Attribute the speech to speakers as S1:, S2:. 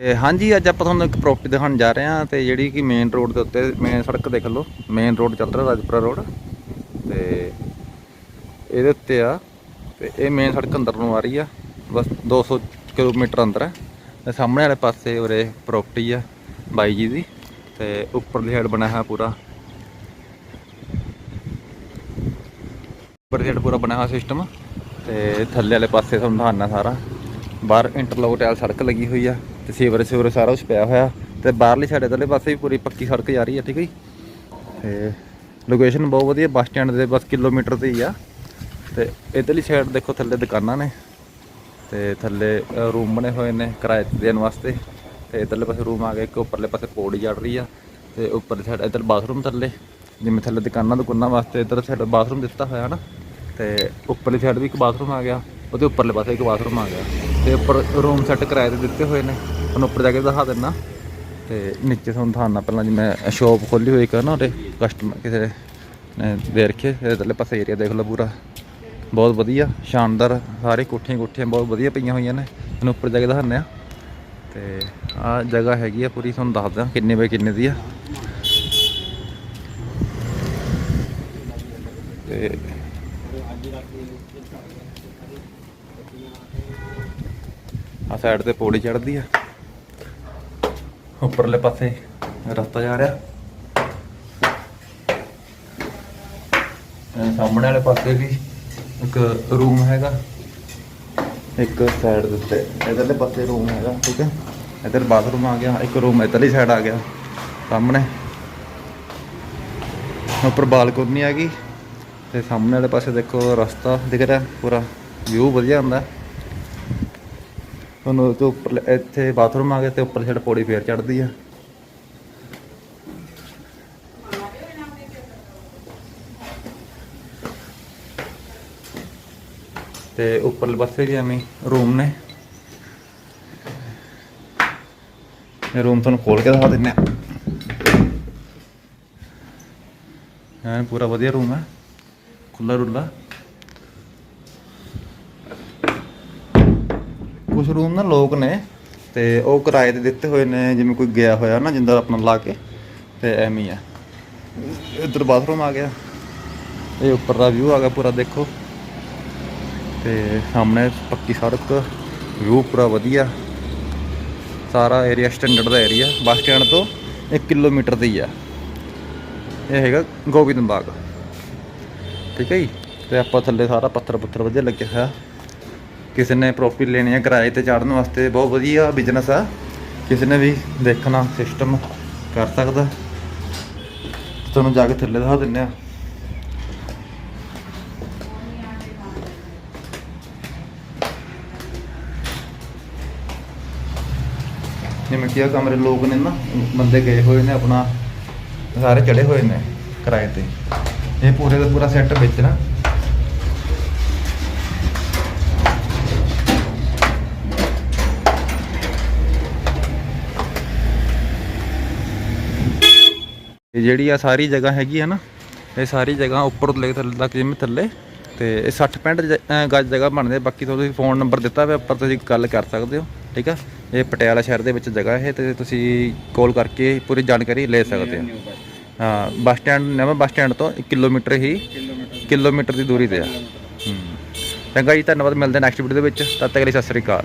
S1: ਤੇ ਹਾਂਜੀ, ਅੱਜ ਆਪਾਂ ਤੁਹਾਨੂੰ ਇੱਕ ਪ੍ਰੋਪਰਟੀ ਦਿਖਾਉਣ ਜਾ ਰਹੇ ਹਾਂ ਤੇ ਜਿਹੜੀ ਕਿ ਮੇਨ ਰੋਡ ਦੇ ਉੱਤੇ ਮੇਨ ਸੜਕ ਦੇਖ ਲਓ। ਮੇਨ ਰੋਡ ਚੱਲ ਰਿਹਾ ਰਾਜਪੁਰਾ ਰੋਡ ਤੇ ਇਹਦੇ ਉੱਤੇ ਆ ਤੇ ਇਹ ਮੇਨ ਸੜਕ ਅੰਦਰ ਨੂੰ ਆ ਰਹੀ ਆ। ਬਸ 200 ਕਿਲੋਮੀਟਰ ਅੰਦਰ ਹੈ ਤੇ ਸਾਹਮਣੇ ਵਾਲੇ ਪਾਸੇ ਉਰੇ ਪ੍ਰੋਪਰਟੀ ਆ ਬਾਈ ਜੀ ਦੀ ਤੇ ਉੱਪਰਲੀ ਸਾਈਡ ਬਣਿਆ ਹੋਇਆ ਪੂਰਾ। ਉੱਪਰ ਸਾਈਡ ਪੂਰਾ ਬਣਿਆ ਹੋਇਆ ਸਿਸਟਮ ਤੇ ਥੱਲੇ ਵਾਲੇ ਪਾਸੇ ਤੁਹਾਨੂੰ ਦਿਖਾਉਣਾ ਸਾਰਾ। ਬਾਹਰ ਇੰਟਰਲੋਕ ਟਾਇਲ ਸੜਕ ਲੱਗੀ ਹੋਈ ਆ। ਤੇ ਸੀਵਰ ਸੀਵਰ ਸਾਰਾ ਕੁਝ ਪਿਆ ਹੋਇਆ ਤੇ ਬਾਹਰਲੀ ਸਾਈਡ ਇਧਰਲੇ ਪਾਸੇ ਵੀ ਪੂਰੀ ਪੱਕੀ ਸੜਕ ਜਾ ਰਹੀ ਹੈ, ਠੀਕ ਹੈ ਜੀ? ਤੇ ਲੋਕੇਸ਼ਨ ਬਹੁਤ ਵਧੀਆ ਬੱਸ ਸਟੈਂਡ ਦੇ ਬਸ ਕਿਲੋਮੀਟਰ ਤੇ ਹੀ ਆ। ਤੇ ਇਧਰਲੀ ਸਾਈਡ ਦੇਖੋ ਥੱਲੇ ਦੁਕਾਨਾਂ ਨੇ। ਤੇ ਥੱਲੇ ਰੂਮ ਬਣੇ ਹੋਏ ਨੇ ਕਿਰਾਏ ਦੇਣ ਵਾਸਤੇ। ਤੇ ਇਧਰਲੇ ਪਾਸੇ ਰੂਮ ਆ ਗਏ ਇੱਕ ਉੱਪਰਲੇ ਪਾਸੇ ਪੌੜੀ ਚੜ ਰਹੀ ਆ। ਤੇ ਉੱਪਰਲੀ ਸਾਈਡ ਇਧਰ ਬਾਥਰੂਮ ਥੱਲੇ, ਜਿਵੇਂ ਥੱਲੇ ਦੁਕਾਨਾਂ ਦੁਕਾਨਾਂ ਵਾਸਤੇ ਇਧਰ ਸਾਈਡ ਬਾਥਰੂਮ ਦਿੱਤਾ ਹੋਇਆ ਨਾ ਤੇ ਉੱਪਰਲੀ ਸਾਈਡ ਵੀ ਇੱਕ ਬਾਥਰੂਮ ਆ ਗਿਆ, ਉਹਦੇ ਉੱਪਰਲੇ ਪਾਸੇ ਇੱਕ ਬਾਥਰੂਮ ਆ ਗਿਆ। ਤੇ ਉੱਪਰ ਰੂਮ ਸੈੱਟ ਕਿਰਾਏ ਤੇ ਦਿੱਤੇ ਹੋਏ ਨੇ। ਤੁਹਾਨੂੰ ਉੱਪਰ ਜਾ ਕੇ ਦਿਖਾ ਦਿੰਨਾ। ਤੇ ਨੀਚੇ ਤੁਹਾਨੂੰ ਦਿਖਾਉਣਾ ਪਹਿਲਾਂ ਜਿਵੇਂ ਸ਼ੋਪ ਖੋਲੀ ਹੋਈ ਕਰਨਾ ਉਹਦੇ ਕਸਟਮਰ ਕਿਸੇ ਨੇ ਦੇ ਰੱਖੇ ਇਹਦੇ ਥੱਲੇ ਪਾਸੇ ਏਰੀਆ ਦੇਖ ਲਓ ਪੂਰਾ। ਬਹੁਤ ਵਧੀਆ, ਸ਼ਾਨਦਾਰ, ਸਾਰੇ ਕੋਠੀਆਂ ਕੋਠੀਆਂ ਬਹੁਤ ਵਧੀਆ ਪਈਆਂ ਹੋਈਆਂ ਨੇ। ਤੁਹਾਨੂੰ ਉੱਪਰ ਜਾ ਕੇ ਦਿਖਾਉਂਦੇ ਆ ਤੇ ਆ ਜਗ੍ਹਾ ਹੈਗੀ ਆ ਪੂਰੀ, ਤੁਹਾਨੂੰ ਦੱਸਦਾ ਕਿੰਨੇ ਬਾਈ ਕਿੰਨੇ ਦੀ ਆ। ਤੇ ਆ ਸਾਈਡ ਤੇ ਪੌੜੀ ਚੜਦੀ ਆ। ਉੱਪਰਲੇ ਪਾਸੇ ਰਸਤਾ ਜਾ ਰਿਹਾ ਇਹ ਸਾਹਮਣੇ ਵਾਲੇ ਪਾਸੇ ਵੀ ਇੱਕ ਰੂਮ ਹੈਗਾ ਇੱਕ ਸਾਈਡ ਦੇ ਉੱਤੇ ਇਧਰਲੇ ਪਾਸੇ ਰੂਮ ਹੈਗਾ ਠੀਕ ਹੈ ਇਧਰ ਬਾਥਰੂਮ ਆ ਗਿਆ ਇੱਕ ਰੂਮ ਇਧਰਲੀ ਸਾਈਡ ਆ ਗਿਆ ਸਾਹਮਣੇ ਉੱਪਰ ਬਾਲਕੋਨੀ ਆ ਗਈ ਤੇ ਸਾਹਮਣੇ ਵਾਲੇ ਪਾਸੇ ਦੇਖੋ ਰਸਤਾ ਦਿਖ ਰਿਹਾ ਪੂਰਾ ਵਿਊ ਵਧੀਆ ਹੁੰਦਾ ਤੁਹਾਨੂੰ ਤੇ ਉੱਪਰ ਇੱਥੇ ਬਾਥਰੂਮ ਆ ਗਿਆ ਤੇ ਉੱਪਰ ਸਾਈਡ ਪੌੜੀ ਫੇਰ ਚੜਦੀ ਆ। ਤੇ ਉੱਪਰਲੇ ਪਾਸੇ ਵੀ ਐਵੇਂ ਰੂਮ ਨੇ। ਇਹ ਰੂਮ ਤੁਹਾਨੂੰ ਖੋਲ ਕੇ ਦਿਖਾ ਦਿੰਨੇ ਆ। ਐਨ ਪੂਰਾ ਵਧੀਆ ਰੂਮ ਹੈ ਖੁੱਲਾ ਰੁੱਲਾ ਕੁਝ ਰੂਮ ਨਾ ਲੋਕ ਨੇ ਤੇ ਉਹ ਕਿਰਾਏ ਤੇ ਦਿੱਤੇ ਹੋਏ ਨੇ, ਜਿਵੇਂ ਕੋਈ ਗਿਆ ਹੋਇਆ ਨਾ ਜਿੰਦਾ ਆਪਣਾ ਲਾ ਕੇ, ਤੇ ਐਵੇਂ ਹੀ ਆ। ਇੱਧਰ ਬਾਥਰੂਮ ਆ ਗਿਆ। ਇਹ ਉੱਪਰ ਦਾ ਵਿਊ ਆ ਗਿਆ ਪੂਰਾ, ਦੇਖੋ। ਤੇ ਸਾਹਮਣੇ ਪੱਕੀ ਸੜਕ ਵਿਊ ਪੂਰਾ ਵਧੀਆ। ਸਾਰਾ ਏਰੀਆ ਸਟੈਂਡਰਡ ਦਾ ਏਰੀਆ ਬੱਸ ਸਟੈਂਡ ਤੋਂ 1 ਕਿਲੋਮੀਟਰ ਤੇ ਹੀ ਆ। ਇਹ ਹੈਗਾ ਗੋਬਿੰਦ ਬਾਗ ਠੀਕ ਹੈ ਜੀ? ਤੇ ਆਪਾਂ ਥੱਲੇ ਸਾਰਾ ਪੱਥਰ ਪੁੱਥਰ ਵਧੀਆ ਲੱਗਿਆ ਹੋਇਆ। ਕਿਸੇ ਨੇ ਪ੍ਰੋਪਰਟੀ ਲੈਣੀ ਹੈ ਕਿਰਾਏ ਤੇ ਚੜਨ ਵਾਸਤੇ, ਬਹੁਤ ਵਧੀਆ ਬਿਜ਼ਨਸ ਆ। ਕਿਸੇ ਨੇ ਵੀ ਦੇਖਣਾ ਸਿਸਟਮ ਕਰ ਸਕਦਾ। ਤੁਹਾਨੂੰ ਜਾ ਕੇ ਥੱਲੇ ਦਿਖਾ ਦਿੰਨੇ ਆ। ਜਿਵੇਂ ਕਿ ਆ ਕਮਰੇ ਲੋਕ ਨੇ ਨਾ, ਬੰਦੇ ਗਏ ਹੋਏ ਨੇ ਆਪਣਾ, ਸਾਰੇ ਚੜੇ ਹੋਏ ਨੇ ਕਿਰਾਏ ਤੇ। ਇਹ ਪੂਰੇ ਦਾ ਪੂਰਾ ਸੈੱਟ ਵੇਚਣਾ ਇਹ ਜਿਹੜੀ ਆ ਸਾਰੀ ਜਗ੍ਹਾ ਹੈਗੀ ਆ ਨਾ, ਇਹ ਸਾਰੀ ਜਗ੍ਹਾ ਉੱਪਰ ਤੋਂ ਲੈ ਕੇ ਥੱਲੇ ਤੱਕ ਜਿਵੇਂ ਥੱਲੇ, ਤੇ ਇਹ 60 65 ਜ- ਅਹ, ਗੱਜ ਜਗ੍ਹਾ ਬਣਦੇ ਬਾਕੀ ਤੁਹਾਨੂੰ ਫੋਨ ਨੰਬਰ ਦਿੱਤਾ ਹੋਇਆ ਉੱਪਰ ਤੁਸੀਂ ਗੱਲ ਕਰ ਸਕਦੇ ਹੋ, ਠੀਕ ਆ? ਇਹ ਪਟਿਆਲਾ ਸ਼ਹਿਰ ਦੇ ਵਿੱਚ ਜਗ੍ਹਾ ਹੈ ਤੇ ਤੁਸੀਂ ਕਾਲ ਕਰਕੇ ਪੂਰੀ ਜਾਣਕਾਰੀ ਲੈ ਸਕਦੇ ਹੋ। ਹਾਂ, ਬੱਸ ਸਟੈਂਡ, ਨਵਾਂ ਬੱਸ ਸਟੈਂਡ ਤੋਂ 1 ਕਿਲੋਮੀਟਰ ਹੀ ਕਿਲੋਮੀਟਰ ਦੀ ਦੂਰੀ ਤੇ ਆ। ਚੰਗਾ ਜੀ, ਧੰਨਵਾਦ, ਮਿਲਦੇ ਨੈਕਸਟ ਵੀਡੀਓ ਦੇ ਵਿੱਚ। ਤਦ ਤੱਕ ਲਈ ਸਤਿ ਸ੍ਰੀ ਅਕਾਲ।